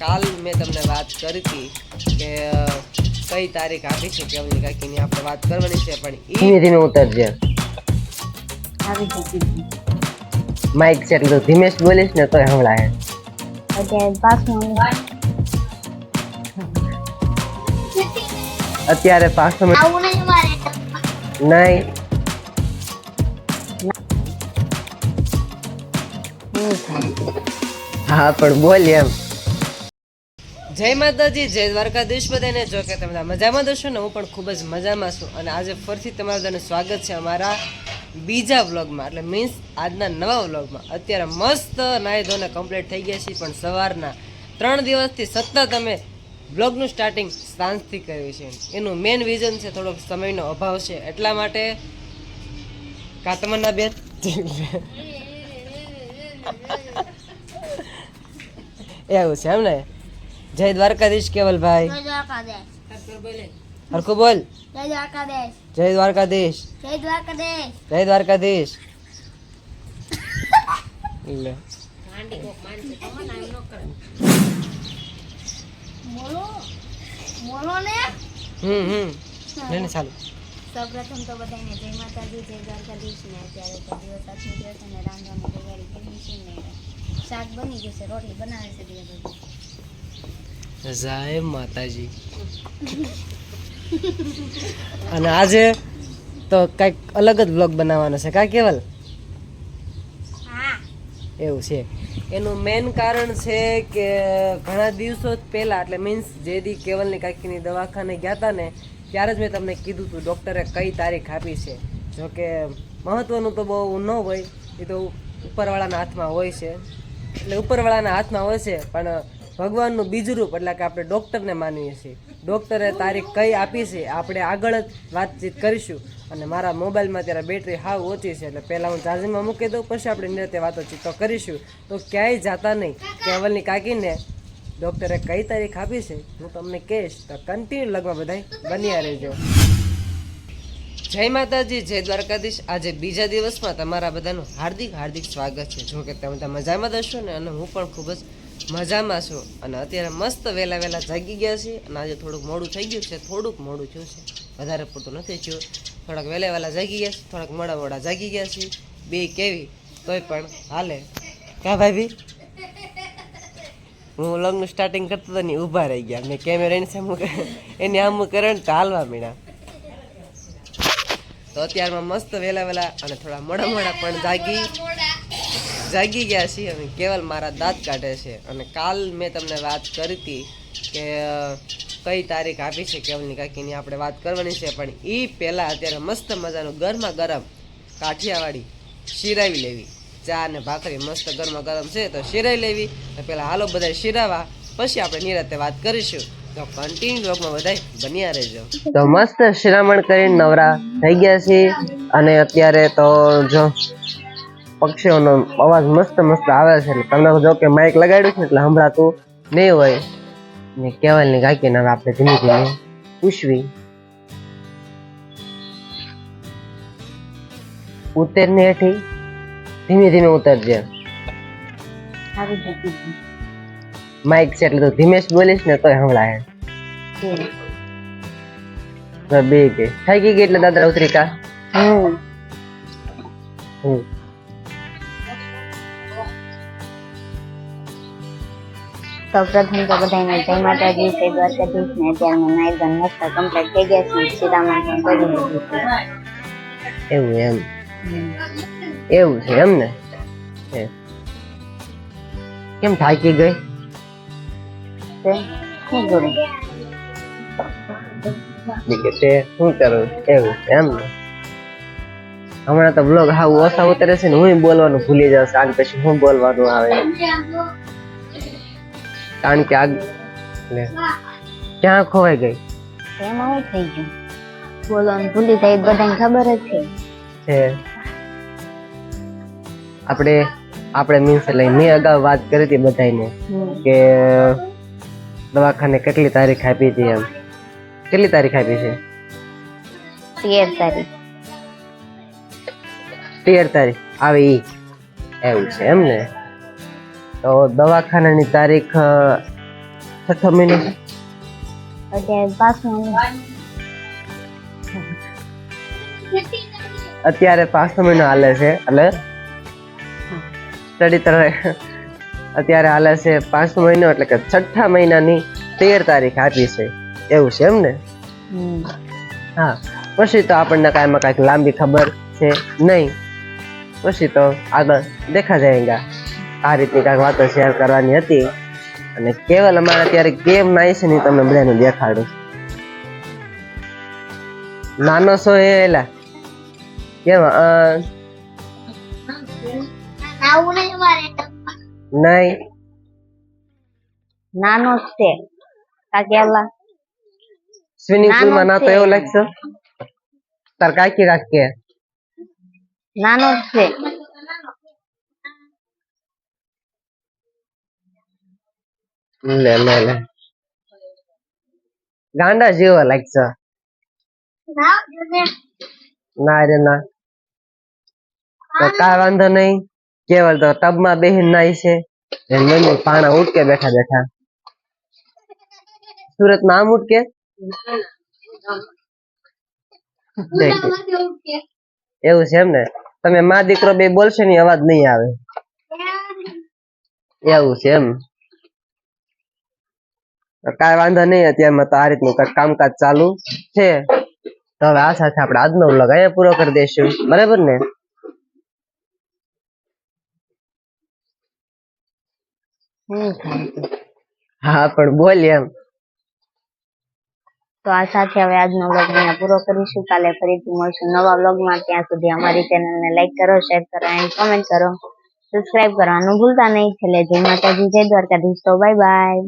કાલ મેં તમને વાત કરી હતી કે કઈ તારીખ આપી છે કેવલની કાકીની આપણે વાત કરવાની છે પણ એ ધીમે ધીમે ઉતરજે. આવી માઇક છે. એટલે તું ધીમે બોલીશ ને તોય હમણાં અત્યારે પાછું મિનિટ. નહીં નહીં. હા પણ બોલ એમ. જય માતાજી, જય દ્વારકાધીશ બધાને. જો કે તમે મજામાં દોશો ને, હું પણ ખૂબ જ મજામાં છું. અને આજે ફરીથી તમારા બધાનું સ્વાગત છે અમારા બીજા વ્લોગમાં. એટલે મીન્સ આજના નવા વ્લોગમાં. અત્યારે મસ્ત નાહી ધોને કમ્પ્લીટ થઈ ગયા છીએ, પણ સવારના ત્રણ દિવસથી સતત અમે વ્લોગનું સ્ટાર્ટિંગ સાંજથી કર્યું છે. એનું મેઇન વિઝન છે થોડોક સમયનો અભાવ છે. એટલા માટે કાતમના બે એવું છે એમ ને? જય દ્વારકાધીશ કેવલભાઈ જય દ્વારકાધીશ હરખું બોલ જય દ્વારકાધીશ જય દ્વારકાધીશ જય દ્વારકાધીશ જય દ્વારકાધીશ લે બોલો બોલો ને હમ હમ લે ને ચાલુ સૌપ્રથમ તો બધાને જય માતાજી જય દ્વારકાધીશ ને અત્યારે તો દિવસ આજનો દિવસ અને રાંધવાની તૈયારી કરી છે ને શાક બની ગયું છે રોટલી બનાવે છે બે બધી જય માતાજી. અને આજે તો કંઈક અલગ જ બ્લોગ બનાવવાનો છે. કા કેવલ? એવું છે. એનું મેન કારણ છે કે ઘણા દિવસો પહેલાં, એટલે મીન્સ જે દી કેવલની કાકીની દવાખાને ગયા હતા ને, ત્યારે જ મેં તમને કીધું હતું ડૉક્ટરે કઈ તારીખ આપી છે. જો કે મહત્ત્વનું તો બહુ ન હોય, એ તો ઉપરવાળાના હાથમાં હોય છે. એટલે ઉપરવાળાના હાથમાં હોય છે, પણ ભગવાનનું બીજું રૂપ, એટલે કે આપણે ડૉક્ટરને માનીએ છીએ. ડૉક્ટરે તારીખ કઈ આપી છે, આપણે આગળ જ વાતચીત કરીશું. અને મારા મોબાઈલમાં ત્યારે બેટરી હાવ ઓછી છે, એટલે પહેલાં હું ચાર્જિંગમાં મૂકી દઉં, પછી આપણે નિરતે વાતોચીત ચિત્તો કરીશું. તો ક્યાંય જાતા નહીં. કેવલની કાકીને ડૉક્ટરે કઈ તારીખ આપી છે, હું તમને કહીશ, તો કન્ટિન્યુ લગમાં બધાય બન્યા રહેજો. જય માતાજી, જય દ્વારકાધીશ. આજે બીજા દિવસમાં તમારા બધાનું હાર્દિક હાર્દિક સ્વાગત છે. જો કે તમે મજામાં દશો ને, અને હું પણ ખૂબ જ મજામાં છું. અને અત્યારે મસ્ત વહેલા વહેલા જાગી ગયા છે અને આજે થોડુંક મોડું થઈ ગયું છે. થોડુંક મોડું થયું છે. વધારે પૂરતું નથી થયું. થોડાક વહેલા વહેલા જાગી ગયા છે થોડાક મોડા મોડા જાગી ગયા છે બે કેવી, તોય પણ હાલે. કા ભાઈ હું લગ્ન સ્ટાર્ટિંગ કરતો હતો ને ઊભા રહી ગયા. મેં કેમેરા એની સામે એની આમ કરે ને તો હાલવા મીણા. તો અત્યારમાં મસ્ત વહેલા વહેલા અને થોડા મોડા મોડા પણ જાગી. જાગી ગયા છીએ અને કેવલ મારા દાંત કાઢે છે. અને કાલ મેં તમને વાત કરી હતી કે કઈ તારીખ આપી છે કેવલની કાકીની આપણે વાત કરવાની છે, પણ એ પહેલાં અત્યારે મસ્ત મજાનું ગરમા ગરમ કાઠિયાવાડી શિરાવી લેવી. ચા અને ભાખરી મસ્ત ગરમા ગરમ છે તો શિરાઈ લેવી પહેલાં હાલો બધા શિરાવા. પછી આપણે નિરાતે વાત કરીશું. તો કન્ટિન્યુ બ્લોગમાં બધાય બન્યા રહેજો. તો મસ્ત શિરામણ કરીને નવરા થઈ ગયા છે અને અત્યારે તો જો પક્ષીઓનો અવાજ મસ્ત મસ્ત આવે છે એટલે તમને જો કે માઇક લગાડ્યું છે એટલે સંભળાતું નહીં હોય. ને કેવલની ગાયકીને હવે આપણે ધીમે ધીમે પૂછવી. ઉતર ને હેઠી ધીમે ધીમે ઉતરજે. માઇક છે એટલે તું ધીમે જ બોલીશ ને તોય સંભળાય. બે ગઈ થઈ ગઈ ગઈ એટલે દાદરા ઉતરી કા? હમ. હમ. સૌપ્રથમ તો બધાને જય માતાજી જય દ્વારકાધીશ. ને અત્યારે મેં નાઈ ધોઈને મસ્ત કમ્પ્લીટ થઈ ગયા છે. સીતામાં કરી એવું એમ. એવું છે એમ ને? કેમ થાકી ગઈ? શું કરું? શું કરું? એવું એમ ને? હમણાં તો બ્લોગ હાવ ઓછા ઉતરે છે ને હું બોલવાનું ભૂલી જાઉં છું. પછી હું બોલવાનું આવે કારણ કે આગ લે. ક્યાં ખોવાઈ ગઈ? એમાં હું થઈ ગયું. બોલવાનું ભૂલી જાય બધાને ખબર જ છે. છે. આપણે આપણે મીન્સ એટલે મેં અગાઉ વાત કરી હતી બધાને. કે દવાખાને કેટલી તારીખ આપી હતી એમ. કેટલી તારીખ આપી છે? તેર તારીખ. તેર તારીખ. આવે એ એવું છે એમ ને? તો દવાખાનાની તારીખ છઠ્ઠો મહિનો? અત્યારે પાંચમો મહિનો હાલે છે એટલે સ્ટડી તરફ અત્યારે હાલે છે પાંચમો મહિનો એટલે કે છઠ્ઠા મહિનાની તેર તારીખ આપી છે. એવું છે એમ ને? હા. પછી તો આપણને કાંઈમાં કાંઈક લાંબી ખબર છે નહીં. પછી તો આગળ દેખા જાયગા આ રીતની કાંઈક વાતો શેર કરવાની હતી. અને કેવલ અમારે અત્યારે કેમ નાય છે ને તમને બધાને દેખાડું. નાનો છો એ એલા. કેમ નહીં નાનો છે. કાકેલા સ્વિમિંગ પુલમાં ના તો એવું લાગશે? તાર કાકી રાખ. કે નાનો છે. લે લે લે. ગાંડા જેવો લાગશે. ના રે ના. તો કાંઈ વાંધો નહીં. કેવલ તો ટબમાં બેહીને નાય છે. મમ્મી પાણા ઉટકે બેઠા બેઠા. સુરતમાં આમ ઉટકે એવું છે એમ ને તમે માં દીકરો બે બોલશે ને અવાજ નહીં આવે. એવું છે એમ. કાંઈ વાંધો નહીં અત્યારમાં તો આ રીતનું કામકાજ ચાલુ છે. તો હવે આ સાથે આપણે આજનો વ્લોગ અહીંયા પૂરો કરી દઈશું. બરાબર ને? હા, પણ બોલ એમ. તો આ સાથે હવે આજનો વ્લોગ અહીંયા પૂરો કરીશું. કાલે ફરીથી મળશું નવા વ્લોગમાં ત્યાં સુધી અમારી ચેનલને લાઈક કરો શેર કરો એન્ડ કોમેન્ટ કરો. સબસ્ક્રાઇબ કરવાનું ભૂલતા નહીં. છેલ્લે જય માતાજી, જય દ્વારકાધીશ. તો બાય બાય